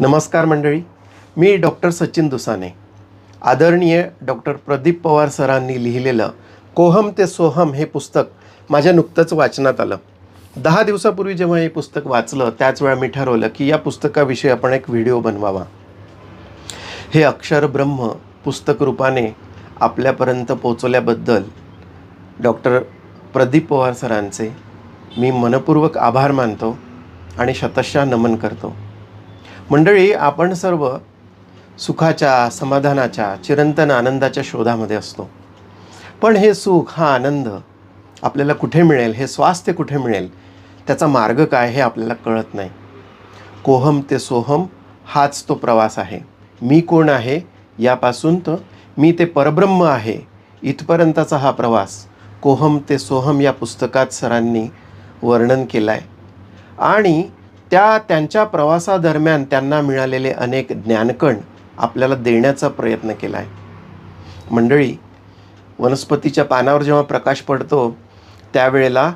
नमस्कार मंडळी मी डॉक्टर सचिन दुसाने. आदरणीय डॉक्टर प्रदीप पवार सरांनी लिहिलेलं कोहम ते सोहम हे पुस्तक माझ्या नुकतंच वाचनात आलं. दहा दिवसापूर्वी जेव्हा हे पुस्तक वाचलं त्याच वेळा मी ठरवलं की या पुस्तकाविषयी आपण एक व्हिडिओ बनवावा. हे अक्षर ब्रह्म पुस्तक रूपाने आपल्यापर्यंत पोचवल्याबद्दल डॉक्टर प्रदीप पवार सरांचे मी मनपूर्वक आभार मानतो आणि शतशः नमन करतो. मंडळी आपण सर्व सुखाच्या समाधानाच्या चिरंतन आनंदाच्या शोधामध्ये असतो. पण हे सुख हा आनंद आपल्याला कुठे मिळेल हे स्वास्थ्य कुठे मिळेल त्याचा मार्ग काय हे आपल्याला कळत नाही. कोहम ते सोहम हाच तो प्रवास आहे. मी कोण आहे यापासून तर मी ते परब्रह्म आहे इथपर्यंतचा हा प्रवास. कोहम ते सोहम या पुस्तकात सरांनी वर्णन केलं आहे आणि त्या त्यांच्या प्रवासादरम्यान त्यांना मिळालेले अनेक ज्ञानकण आपल्याला देण्याचा प्रयत्न केला आहे मंडळी वनस्पतीच्या पानावर जेव्हा प्रकाश पडतो त्यावेळेला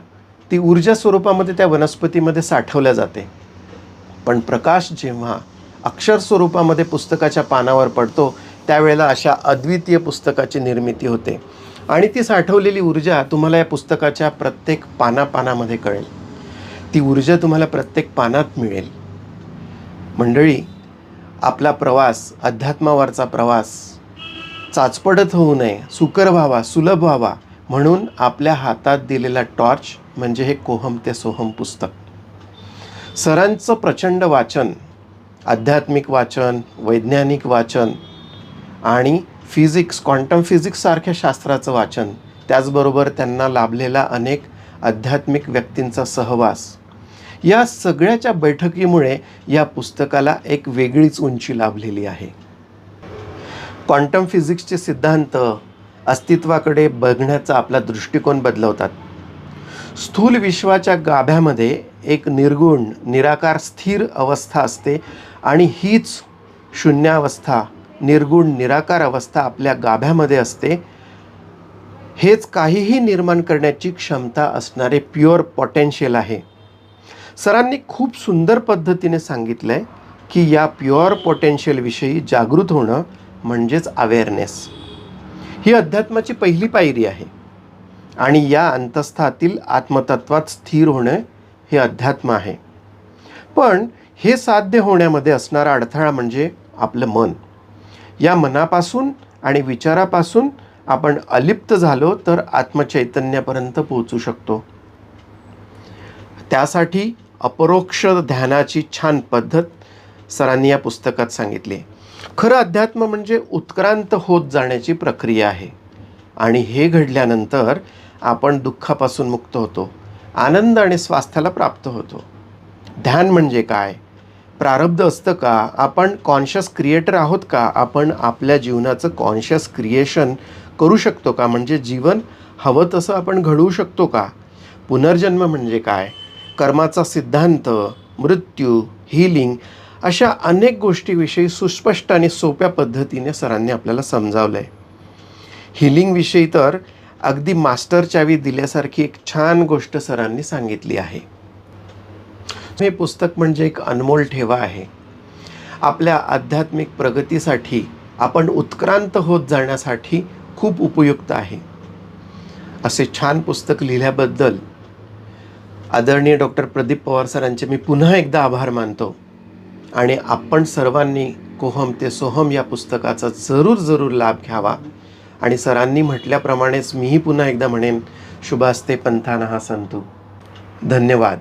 ती ऊर्जा स्वरूपामध्ये त्या वनस्पतीमध्ये साठवल्या जाते. पण प्रकाश जेव्हा अक्षर स्वरूपामध्ये पुस्तकाच्या पानावर पडतो त्यावेळेला अशा अद्वितीय पुस्तकाची निर्मिती होते. आणि ती साठवलेली ऊर्जा तुम्हाला या पुस्तकाच्या प्रत्येक पानापानामध्ये कळेल. ती ऊर्जा तुम्हाला प्रत्येक पानात मिळेल. मंडळी आपला प्रवास अध्यात्मावरचा प्रवास चाचपडत होऊ नये सुकर व्हावा सुलभ व्हावा म्हणून आपल्या हातात दिलेला टॉर्च म्हणजे हे कोहम ते सोहम पुस्तक. सरांचं प्रचंड वाचन आध्यात्मिक वाचन वैज्ञानिक वाचन आणि फिजिक्स क्वांटम फिजिक्ससारख्या शास्त्राचं वाचन त्याचबरोबर त्यांना लाभलेला अनेक आध्यात्मिक व्यक्तींचा सहवास या सगळ्याच्या बैठकीमुळे या पुस्तकाला एक वेगळीच उंची लाभलेली आहे. क्वांटम फिजिक्सचे सिद्धांत अस्तित्वाकडे बघण्याचा आपला दृष्टिकोन बदलवतात. स्थूल विश्वाच्या गाभ्यामध्ये एक निर्गुण निराकार स्थिर अवस्था असते आणि हीच शून्यावस्था निर्गुण निराकार अवस्था आपल्या गाभ्यामध्ये असते. हेच काहीही निर्माण करण्याची क्षमता असणारे प्युअर पॉटेन्शियल आहे. सरांनी खूप सुंदर पद्धतीने सांगितलं आहे की या प्युअर पोटेन्शियलविषयी जागृत होणं म्हणजेच अवेअरनेस. ही अध्यात्माची पहिली पायरी आहे आणि या अंतस्थातील आत्मतत्वात स्थिर होणं हे अध्यात्म आहे. पण हे साध्य होण्यामध्ये असणारा अडथळा म्हणजे आपलं मन. या मनापासून आणि विचारापासून आपण अलिप्त झालो तर आत्मचैतन्यापर्यंत पोहोचू शकतो. त्यासाठी अपरोक्ष ध्यानाची छान पद्धत सरांनी या पुस्तकात सांगितली. खरं अध्यात्म म्हणजे उत्क्रांत होत जाण्याची प्रक्रिया आहे. आणि हे घडल्यानंतर आपण दुःखापासून मुक्त होतो. आनंद आणि स्वास्थ्याला प्राप्त होतो. ध्यान म्हणजे काय? प्रारब्ध असतं का? आपण कॉन्शियस क्रिएटर आहोत का? आपण आपल्या जीवनाचं कॉन्शियस क्रिएशन करू शकतो का? म्हणजे जीवन हवं तसं आपण घडवू शकतो का? पुनर्जन्म म्हणजे काय? कर्माचा सिद्धांत मृत्यू हिलिंग अशा अनेक गोष्टीविषयी सुस्पष्ट आणि सोप्या पद्धतीने सरांनी आपल्याला समजावलं आहे हिलिंगविषयी तर अगदी मास्टर चावी दिल्यासारखी एक छान गोष्ट सरांनी सांगितली आहे. हे पुस्तक म्हणजे एक अनमोल ठेवा आहे. आपल्या आध्यात्मिक प्रगतीसाठी आपण उत्क्रांत होत जाण्यासाठी खूप उपयुक्त आहे. असे छान पुस्तक लिहिल्याबद्दल आदरणीय डॉक्टर प्रदीप पवार सरांचे मी पुन्हा एकदा आभार मानतो. आणि आपण सर्वांनी कोहम ते सोहम या पुस्तकाचा जरूर जरूर लाभ घ्यावा. आणि सरांनी म्हटल्याप्रमाणेच मीही पुन्हा एकदा म्हणेन शुभास्ते पंथाना हा संतू. धन्यवाद.